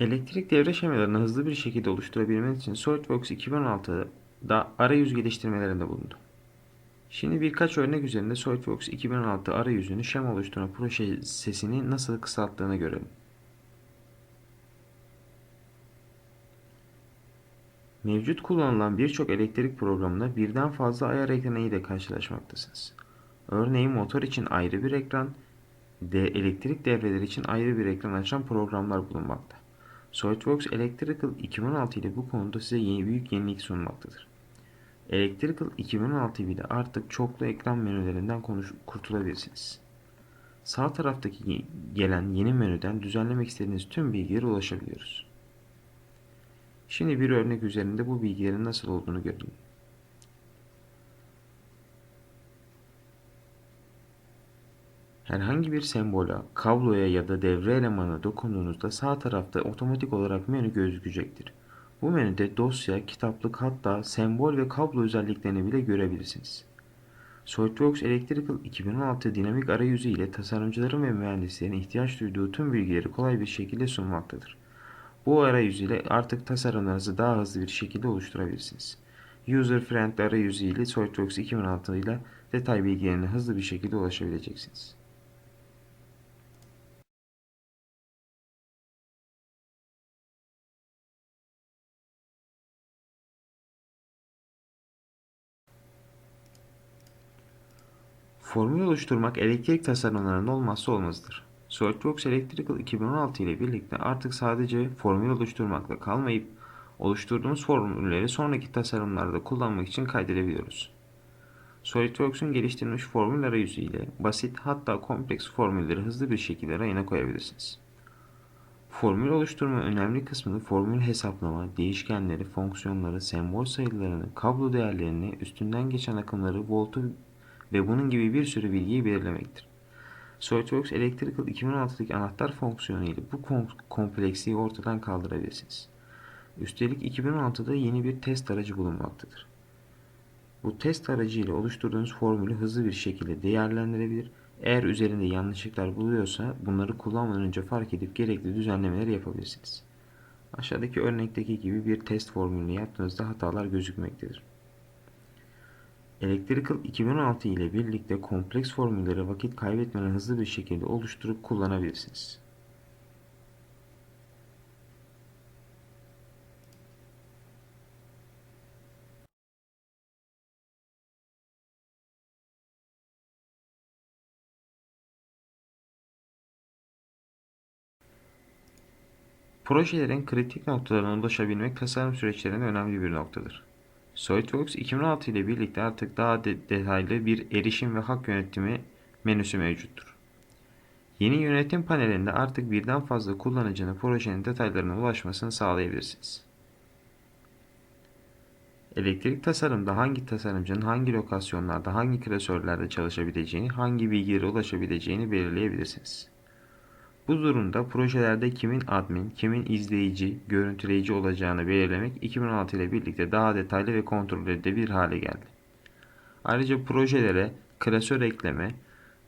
Elektrik devre şemalarını hızlı bir şekilde oluşturabilmeniz için SolidWorks 2016'da arayüz geliştirmelerinde bulundu. Şimdi birkaç örnek üzerinde SolidWorks 2016 arayüzünü şema oluşturma prosesini nasıl kısalttığını görelim. Mevcut kullanılan birçok elektrik programında birden fazla ayar ekranı ile karşılaşmaktasınız. Örneğin motor için ayrı bir ekran, de elektrik devreleri için ayrı bir ekran açan programlar bulunmakta. SolidWorks Electrical 2016 ile bu konuda size yeni büyük yenilik sunmaktadır. Electrical 2016 ile artık çoklu ekran menülerinden konuş, kurtulabilirsiniz. Sağ taraftaki gelen yeni menüden düzenlemek istediğiniz tüm bilgilere ulaşabiliyoruz. Şimdi bir örnek üzerinde bu bilgilerin nasıl olduğunu görelim. Herhangi bir sembola, kabloya ya da devre elemanına dokunduğunuzda sağ tarafta otomatik olarak menü gözükecektir. Bu menüde dosya, kitaplık hatta sembol ve kablo özelliklerini bile görebilirsiniz. SolidWorks Electrical 2016 dinamik arayüzü ile tasarımcıların ve mühendislerin ihtiyaç duyduğu tüm bilgileri kolay bir şekilde sunmaktadır. Bu arayüz ile artık tasarımlarınızı daha hızlı bir şekilde oluşturabilirsiniz. User Friendly arayüzü ile SolidWorks 2016 ile detay bilgilerine hızlı bir şekilde ulaşabileceksiniz. Formül oluşturmak elektrik tasarımlarının olmazsa olmazıdır. SolidWorks Electrical 2016 ile birlikte artık sadece formül oluşturmakla kalmayıp oluşturduğumuz formülleri sonraki tasarımlarda kullanmak için kaydedebiliyoruz. SolidWorks'un geliştirilmiş formül arayüzü ile basit hatta kompleks formülleri hızlı bir şekilde rayına koyabilirsiniz. Formül oluşturma önemli kısmını formül hesaplama, değişkenleri, fonksiyonları, sembol sayılarını, kablo değerlerini, üstünden geçen akımları, voltu ve bunun gibi bir sürü bilgiyi belirlemektir. SolidWorks Electrical 2016'daki anahtar fonksiyonu ile bu kompleksiyi ortadan kaldırabilirsiniz. Üstelik 2016'da yeni bir test aracı bulunmaktadır. Bu test aracı ile oluşturduğunuz formülü hızlı bir şekilde değerlendirebilir. Eğer üzerinde yanlışlıklar buluyorsa bunları kullanmadan önce fark edip gerekli düzenlemeleri yapabilirsiniz. Aşağıdaki örnekteki gibi bir test formülünü yaptığınızda hatalar gözükmektedir. Electrical 2016 ile birlikte kompleks formülleri vakit kaybetmeden hızlı bir şekilde oluşturup kullanabilirsiniz. Projelerin kritik noktalarına ulaşabilmek tasarım süreçlerinde önemli bir noktadır. SolidWorks 2016 ile birlikte artık daha de detaylı bir erişim ve hak yönetimi menüsü mevcuttur. Yeni yönetim panelinde artık birden fazla kullanıcının projenin detaylarına ulaşmasını sağlayabilirsiniz. Elektrik tasarımda hangi tasarımcının hangi lokasyonlarda, hangi klasörlerde çalışabileceğini, hangi bilgilere ulaşabileceğini belirleyebilirsiniz. Bu durumda projelerde kimin admin, kimin izleyici, görüntüleyici olacağını belirlemek 2016 ile birlikte daha detaylı ve kontrol edilebilir hale geldi. Ayrıca projelere klasör ekleme,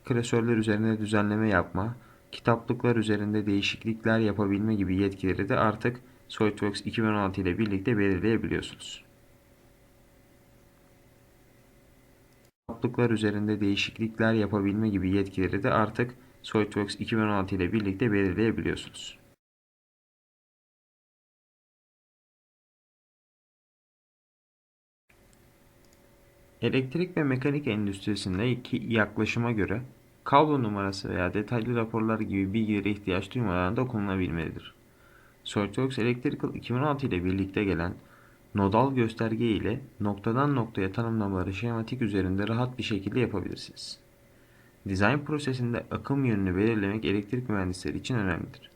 klasörler üzerinde düzenleme yapma, kitaplıklar üzerinde değişiklikler yapabilme gibi yetkileri de artık SolidWorks 2016 ile birlikte belirleyebiliyorsunuz. Kitaplıklar üzerinde değişiklikler yapabilme gibi yetkileri de artık SolidWorks 2016 ile birlikte belirleyebiliyorsunuz. Elektrik ve mekanik endüstrisindeki yaklaşıma göre kablo numarası veya detaylı raporlar gibi bilgilere ihtiyaç duymadan dokunabilmelidir. SolidWorks Electrical 2016 ile birlikte gelen nodal gösterge ile noktadan noktaya tanımlamaları şematik üzerinde rahat bir şekilde yapabilirsiniz. Dizayn prosesinde akım yönünü belirlemek elektrik mühendisleri için önemlidir.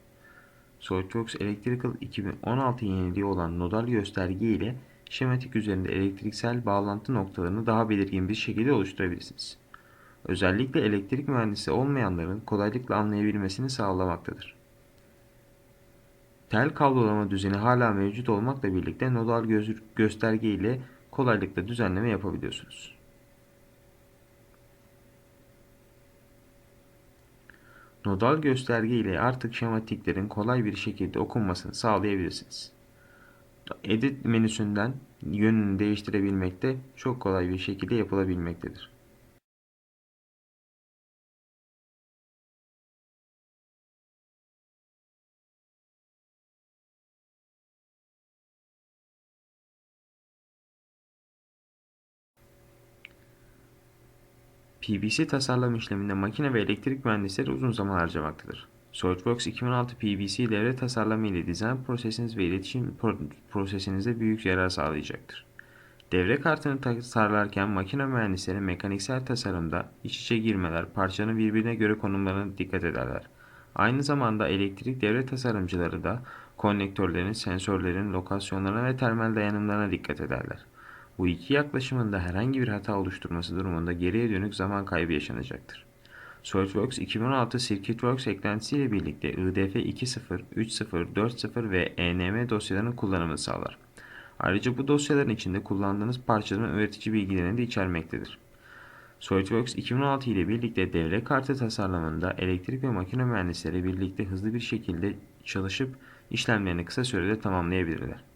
SolidWorks Electrical 2016 yeniliği olan nodal gösterge ile şematik üzerinde elektriksel bağlantı noktalarını daha belirgin bir şekilde oluşturabilirsiniz. Özellikle elektrik mühendisi olmayanların kolaylıkla anlayabilmesini sağlamaktadır. Tel kablolama düzeni hala mevcut olmakla birlikte nodal gösterge ile kolaylıkla düzenleme yapabiliyorsunuz. Nodal gösterge ile artık şematiklerin kolay bir şekilde okunmasını sağlayabilirsiniz. Edit menüsünden yönünü değiştirebilmek de çok kolay bir şekilde yapılabilmektedir. PBC tasarlama işleminde makine ve elektrik mühendisleri uzun zaman harcamaktadır. SolidWorks 2006 PBC devre tasarlama ile dizayn prosesiniz ve iletişim pro- prosesinize büyük yarar sağlayacaktır. Devre kartını tasarlarken makine mühendisleri mekaniksel tasarımda iç içe girmeler, parçanın birbirine göre konumlarına dikkat ederler. Aynı zamanda elektrik devre tasarımcıları da konnektörlerin, sensörlerin lokasyonlarına ve termal dayanımlarına dikkat ederler. Bu iki yaklaşımın da herhangi bir hata oluşturması durumunda geriye dönük zaman kaybı yaşanacaktır. SolidWorks 2016 CircuitWorks eklentisiyle birlikte IDF 2.0, 3.0, 4.0 ve ENM dosyalarının kullanımını sağlar. Ayrıca bu dosyaların içinde kullandığınız parçaların öğretici bilgilerini de içermektedir. SolidWorks 2016 ile birlikte devre kartı tasarlamında elektrik ve makine mühendisleri birlikte hızlı bir şekilde çalışıp işlemlerini kısa sürede tamamlayabilirler.